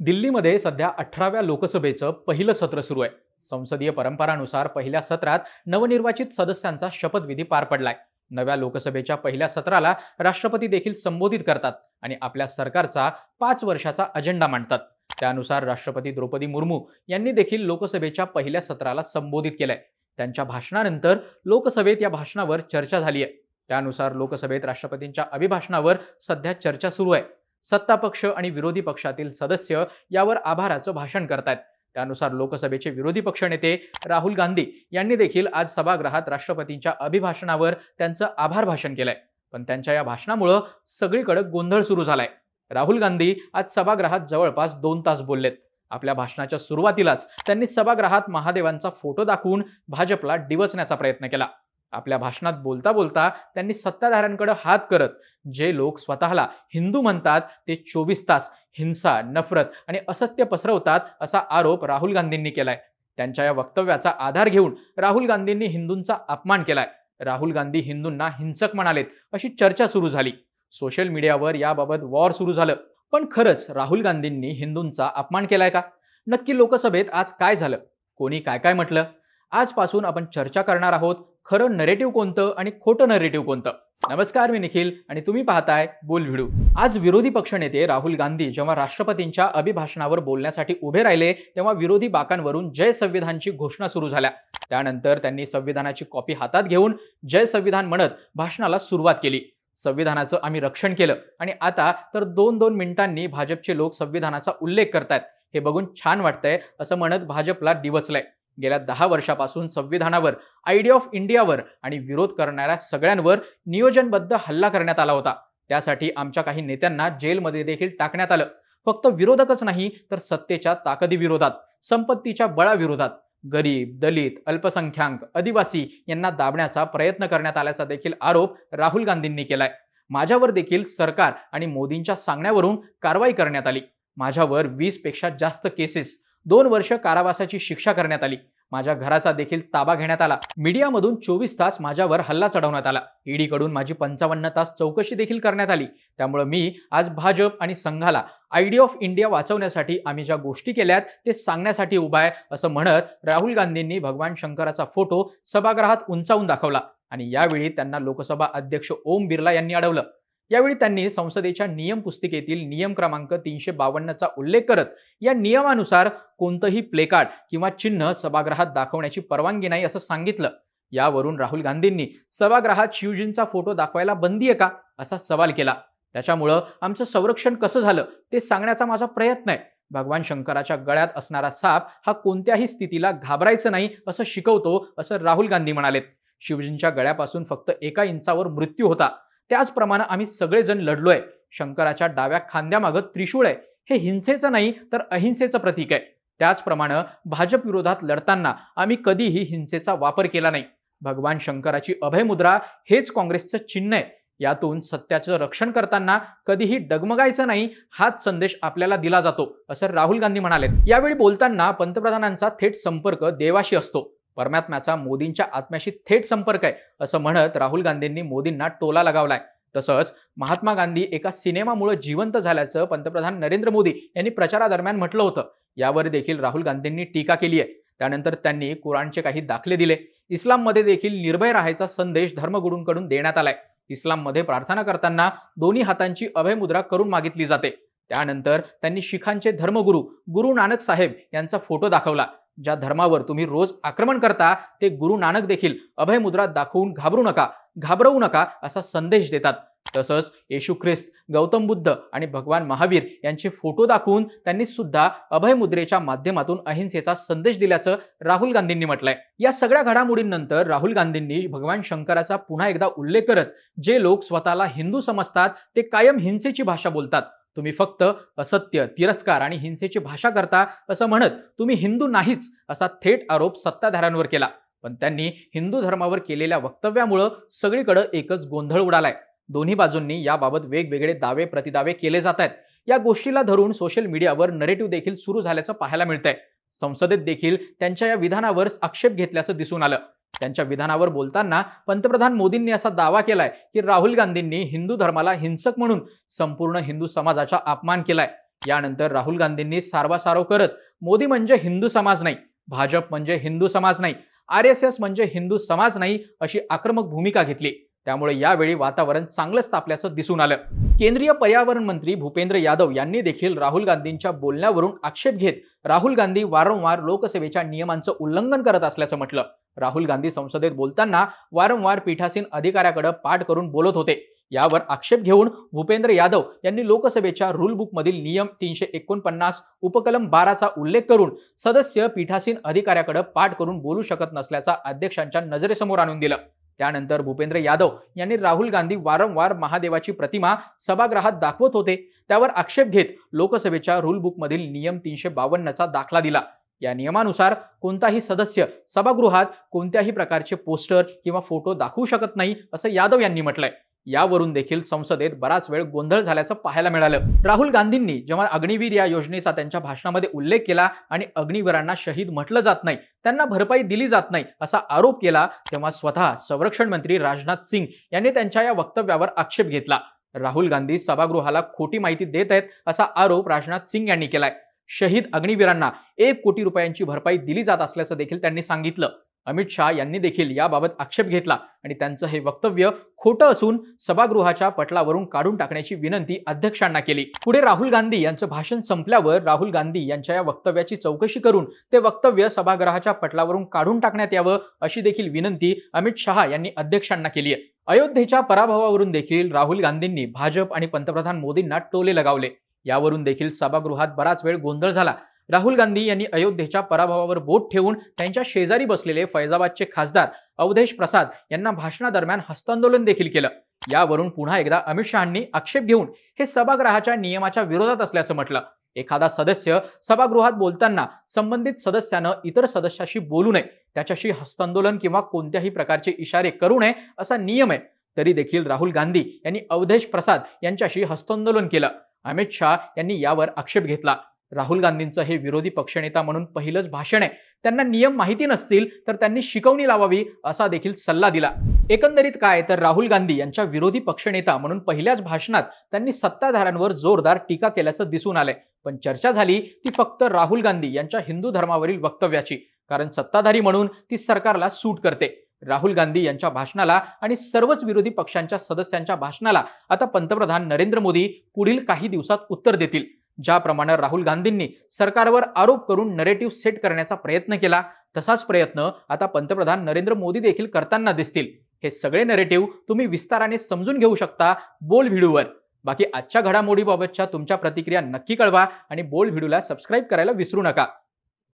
दिल्लीमध्ये सध्या अठराव्या लोकसभेचं पहिलं सत्र सुरू आहे. संसदीय परंपरानुसार पहिल्या सत्रात नवनिर्वाचित सदस्यांचा शपथविधी पार पडलाय. नव्या लोकसभेच्या पहिल्या सत्राला राष्ट्रपती देखील संबोधित करतात आणि आपल्या सरकारचा पाच वर्षाचा अजेंडा मांडतात. त्यानुसार राष्ट्रपती द्रौपदी मुर्मू यांनी देखील लोकसभेच्या पहिल्या सत्राला संबोधित केलंय. त्यांच्या भाषणानंतर लोकसभेत या भाषणावर चर्चा झाली आहे त्यानुसार लोकसभेत राष्ट्रपतींच्या अभिभाषणावर सध्या चर्चा सुरू आहे. सत्ता पक्ष आणि विरोधी पक्षातील सदस्य यावर आभाराचं भाषण करतायत. त्यानुसार लोकसभेचे विरोधी पक्षनेते राहुल गांधी यांनी देखील आज सभागृहात राष्ट्रपतींच्या अभिभाषणावर त्यांचं आभार भाषण केलंय. पण त्यांच्या या भाषणामुळं सगळीकडे गोंधळ सुरू झालाय. राहुल गांधी आज सभागृहात जवळपास दोन तास बोललेत. आपल्या भाषणाच्या सुरुवातीलाच त्यांनी सभागृहात महादेवांचा फोटो दाखवून भाजपला डिवचण्याचा प्रयत्न केला. आपल्या भाषणात बोलता बोलता त्यांनी सत्ताधाऱ्यांकडे हात करत जे लोक स्वतःला हिंदू म्हणतात ते चोवीस तास हिंसा नफरत आणि असत्य पसरवतात असा आरोप राहुल गांधींनी केलाय. त्यांच्या या वक्तव्याचा आधार घेऊन राहुल गांधींनी हिंदूंचा अपमान केलाय. राहुल गांधी हिंदूंना हिंसक म्हणालेत अशी चर्चा सुरू झाली. सोशल मीडियावर याबाबत वॉर सुरू झालं. पण खरंच राहुल गांधींनी हिंदूंचा अपमान केलाय का? नक्की लोकसभेत आज काय झालं? कोणी काय काय म्हटलं? आजपासून आपण चर्चा करणार आहोत खरं नरेटिव्ह कोणतं आणि खोटं नरेटिव्ह कोणतं? नमस्कार मी निखिल आणि तुम्ही पाहताय बोल व्हिडिओ आज विरोधी पक्षनेते राहुल गांधी जेव्हा राष्ट्रपतींच्या अभिभाषणावर बोलण्यासाठी उभे राहिले तेव्हा विरोधी बाकांवरून जय संविधानची घोषणा सुरू झाल्या. त्यानंतर त्यांनी संविधानाची कॉपी हातात घेऊन जय संविधान म्हणत भाषणाला सुरुवात केली. संविधानाचं आम्ही रक्षण केलं आणि आता तर दोन दोन मिनिटांनी भाजपचे लोक संविधानाचा उल्लेख करतायत. हे बघून छान वाटतंय असं म्हणत भाजपला डिवचलंय गेल्या दहा वर्षापासून संविधानावर आयडिया ऑफ इंडियावर आणि विरोध करणाऱ्या सगळ्यांवर नियोजनबद्ध हल्ला करण्यात आला होता. त्यासाठी आमच्या काही नेत्यांना जेलमध्ये देखील टाकण्यात आलं. फक्त विरोधकच नाही तर सत्तेच्या ताकदीविरोधात संपत्तीच्या बळाविरोधात गरीब दलित अल्पसंख्याक आदिवासी यांना दाबण्याचा प्रयत्न करण्यात आल्याचा देखील आरोप राहुल गांधींनी केलाय. माझ्यावर देखील सरकार आणि मोदींच्या सांगण्यावरून कारवाई करण्यात आली. माझ्यावर वीसपेक्षा जास्त केसेस दोन वर्ष कारावासाची शिक्षा करण्यात आली. माझ्या घराचा देखील ताबा घेण्यात आला. मीडियामधून चोवीस तास माझ्यावर हल्ला चढवण्यात आला. ईडीकडून माझी पंचावन्न तास चौकशी देखील करण्यात आली. त्यामुळे मी आज भाजप आणि संघाला आयडिया ऑफ इंडिया वाचवण्यासाठी आम्ही ज्या गोष्टी केल्यात ते सांगण्यासाठी उभा आहे असं म्हणत राहुल गांधींनी भगवान शंकराचा फोटो सभागृहात उंचावून दाखवला. आणि यावेळी त्यांना लोकसभा अध्यक्ष ओम बिर्ला यांनी अडवलं. यावेळी त्यांनी संसदेच्या नियम पुस्तिकेतील नियम क्रमांक तीनशे बावन्नचा उल्लेख करत या नियमानुसार कोणतंही प्लेकार्ड किंवा चिन्ह सभागृहात दाखवण्याची परवानगी नाही असं सांगितलं. यावरून राहुल गांधींनी सभागृहात शिवजींचा फोटो दाखवायला बंदी आहे का? असा सवाल केला. त्याच्यामुळं आमचं संरक्षण कसं झालं ते सांगण्याचा माझा प्रयत्न आहे. भगवान शंकराच्या गळ्यात असणारा साप हा कोणत्याही स्थितीला घाबरायचं नाही असं शिकवतो असं राहुल गांधी म्हणालेत. शिवजींच्या गळ्यापासून फक्त एका इंचावर मृत्यू होता. त्याचप्रमाणे आम्ही सगळेजण लढलोय. शंकराच्या डाव्या खांद्यामागं त्रिशूळ आहे. हे हिंसेचं नाही तर अहिंसेचं प्रतीक आहे. त्याचप्रमाणे भाजप विरोधात लढताना आम्ही कधीही हिंसेचा वापर केला नाही. भगवान शंकराची अभयमुद्रा हेच काँग्रेसचं चिन्ह आहे. यातून सत्याचं रक्षण करताना कधीही डगमगायचं नाही हाच संदेश आपल्याला दिला जातो असं राहुल गांधी म्हणाले यावेळी बोलताना पंतप्रधानांचा थेट संपर्क देवाशी असतो. परमात्म्याचा मोदींच्या आत्म्याशी थेट संपर्क आहे असं म्हणत राहुल गांधींनी मोदींना टोला लगावलाय. तसंच महात्मा गांधी एका सिनेमामुळे जिवंत झाल्याचं पंतप्रधान नरेंद्र मोदी यांनी प्रचारादरम्यान म्हटलं होतं. यावर देखील राहुल गांधींनी टीका केली आहे. त्यानंतर त्यांनी कुराणचे काही दाखले दिले. इस्लाममध्ये देखील निर्भय राहायचा संदेश धर्मगुरूंकडून देण्यात आलाय. इस्लाममध्ये प्रार्थना करताना दोन्ही हातांची अभयमुद्रा करून मागितली जाते. त्यानंतर त्यांनी शिखांचे धर्मगुरू गुरु नानक साहेब यांचा फोटो दाखवला. ज्या धर्मावर तुम्ही रोज आक्रमण करता ते गुरु नानक देखील अभयमुद्रा दाखवून घाबरू नका घाबरवू नका असा संदेश देतात. तसंच येशू ख्रिस्त गौतम बुद्ध आणि भगवान महावीर यांचे फोटो दाखवून त्यांनी सुद्धा अभयमुद्रेच्या माध्यमातून अहिंसेचा संदेश दिल्याचं राहुल गांधींनी म्हटलंय. या सगळ्या घडामोडींनंतर राहुल गांधींनी भगवान शंकराचा पुन्हा एकदा उल्लेख करत जे लोक स्वतःला हिंदू समजतात ते कायम हिंसेची भाषा बोलतात. तुम्ही फक्त असत्य तिरस्कार आणि हिंसेची भाषा करता असं म्हणत तुम्ही हिंदू नाहीच असा थेट आरोप सत्ताधाऱ्यांवर केला. पण त्यांनी हिंदू धर्मावर केलेल्या वक्तव्यामुळं सगळीकडे एकच गोंधळ उडालाय. दोन्ही बाजूंनी याबाबत वेगवेगळे दावे प्रतिदावे केले जात आहेत या गोष्टीला धरून सोशल मीडियावर नरेटिव्ह देखील सुरू झाल्याचं पाहायला मिळतंय. संसदेत देखील त्यांच्या या विधानावर आक्षेप घेतल्याचं दिसून आलं. त्यांच्या विधानावर बोलताना पंतप्रधान मोदींनी असा दावा केलाय की राहुल गांधींनी हिंदू धर्माला हिंसक म्हणून संपूर्ण हिंदू समाजाचा अपमान केलाय. यानंतर राहुल गांधींनी सारवासारव करत मोदी म्हणजे हिंदू समाज नाही भाजप म्हणजे हिंदू समाज नाही आर एस एस म्हणजे हिंदू समाज नाही अशी आक्रमक भूमिका घेतली. त्यामुळे यावेळी वातावरण चांगलंच तापल्याचं दिसून आलं. केंद्रीय पर्यावरण मंत्री भूपेंद्र यादव यांनी देखील राहुल गांधींच्या बोलण्यावरून आक्षेप घेत राहुल गांधी वारंवार लोकसेवेच्या नियमांचं उल्लंघन करत असल्याचं म्हटलं. राहुल गांधी संसदेत बोलताना वारंवार पीठासीन अधिकाऱ्याकडे पाठ करून बोलत होते. यावर आक्षेप घेऊन भूपेंद्र यादव यांनी लोकसभेच्या रूल बुकमधील नियम तीनशे एकोणपन्नास उपकलम बाराचा उल्लेख करून सदस्य पीठासीन अधिकाऱ्याकडे पाठ करून बोलू शकत नसल्याचा अध्यक्षांच्या नजरेसमोर आणून दिलं. त्यानंतर भूपेंद्र यादव यांनी राहुल गांधी वारंवार महादेवाची प्रतिमा सभागृहात दाखवत होते. त्यावर आक्षेप घेत लोकसभेच्या रूल बुकमधील नियम तीनशे बावन्नचा दाखला दिला. या नियमानुसार कोणताही सदस्य सभागृहात कोणत्याही प्रकारचे पोस्टर किंवा फोटो दाखवू शकत नाही असं यादव यांनी म्हटलंय. यावरून देखील संसदेत बराच वेळ गोंधळ झाल्याचं पाहायला मिळालं. राहुल गांधींनी जेव्हा अग्निवीर या योजनेचा त्यांच्या भाषणामध्ये उल्लेख केला आणि अग्निवीरांना शहीद म्हटलं जात नाही त्यांना भरपाई दिली जात नाही असा आरोप केला तेव्हा स्वतः संरक्षण मंत्री राजनाथ सिंग यांनी त्यांच्या या वक्तव्यावर आक्षेप घेतला. राहुल गांधी सभागृहाला खोटी माहिती देत आहेत असा आरोप राजनाथ सिंग यांनी केलाय. शहीद अग्निवीरांना एक कोटी रुपयांची भरपाई दिली जात असल्याचं देखील त्यांनी सांगितलं. अमित शहा यांनी देखील याबाबत आक्षेप घेतला आणि त्यांचं हे वक्तव्य खोटं असून सभागृहाच्या पटलावरून काढून टाकण्याची विनंती अध्यक्षांना केली. पुढे राहुल गांधी यांचं भाषण संपल्यावर राहुल गांधी यांच्या या वक्तव्याची चौकशी करून ते वक्तव्य सभागृहाच्या पटलावरून काढून टाकण्यात यावं अशी देखील विनंती अमित शहा यांनी अध्यक्षांना केली आहे अयोध्येच्या पराभवावरून देखील राहुल गांधींनी भाजप आणि पंतप्रधान मोदींना टोले लगावले. यावरून देखील सभागृहात बराच वेळ गोंधळ झाला. राहुल गांधी यांनी अयोध्येच्या पराभवावर बोट ठेवून त्यांच्या शेजारी बसलेले फैजाबादचे खासदार अवधेश प्रसाद यांना भाषणादरम्यान हस्तांदोलन देखील केलं. यावरून पुन्हा एकदा अमित शहांनी आक्षेप घेऊन हे सभागृहाच्या नियमाच्या विरोधात असल्याचं म्हटलं. एखादा सदस्य सभागृहात बोलताना संबंधित सदस्यानं इतर सदस्याशी बोलू नये त्याच्याशी हस्तांदोलन किंवा कोणत्याही प्रकारचे इशारे करू नये असा नियम आहे. तरी देखील राहुल गांधी यांनी अवधेश प्रसाद यांच्याशी हस्तांदोलन केलं. अमित शाह यांनी यावर आक्षेप घेतला. राहुल गांधींचं हे विरोधी पक्षनेता म्हणून पहिलंच भाषण आहे. त्यांना नियम माहिती नसतील तर त्यांनी शिकवणी लावावी असा देखील सल्ला दिला. एकंदरीत काय तर राहुल गांधी यांच्या विरोधी पक्षनेता म्हणून पहिल्याच भाषणात त्यांनी सत्ताधाऱ्यांवर जोरदार टीका केल्याचं दिसून आलंय. पण चर्चा झाली ती फक्त राहुल गांधी यांच्या हिंदू धर्मावरील वक्तव्याची. कारण सत्ताधारी म्हणून ती सरकारला सूट करते. राहुल गांधी यांच्या भाषणाला आणि सर्वच विरोधी पक्षांच्या सदस्यांच्या भाषणाला आता पंतप्रधान नरेंद्र मोदी पुढील काही दिवसात उत्तर देतील. ज्याप्रमाणे राहुल गांधींनी सरकारवर आरोप करून नरेटिव्ह सेट करण्याचा प्रयत्न केला. तसाच प्रयत्न आता पंतप्रधान नरेंद्र मोदी देखील करताना दिसतील. हे सगळे नरेटिव्ह तुम्ही विस्ताराने समजून घेऊ शकता बोल व्हिडिओवर. बाकी आजच्या घडामोडीबाबतच्या तुमच्या प्रतिक्रिया नक्की कळवा आणि बोल व्हिडिओला सबस्क्राईब करायला विसरू नका.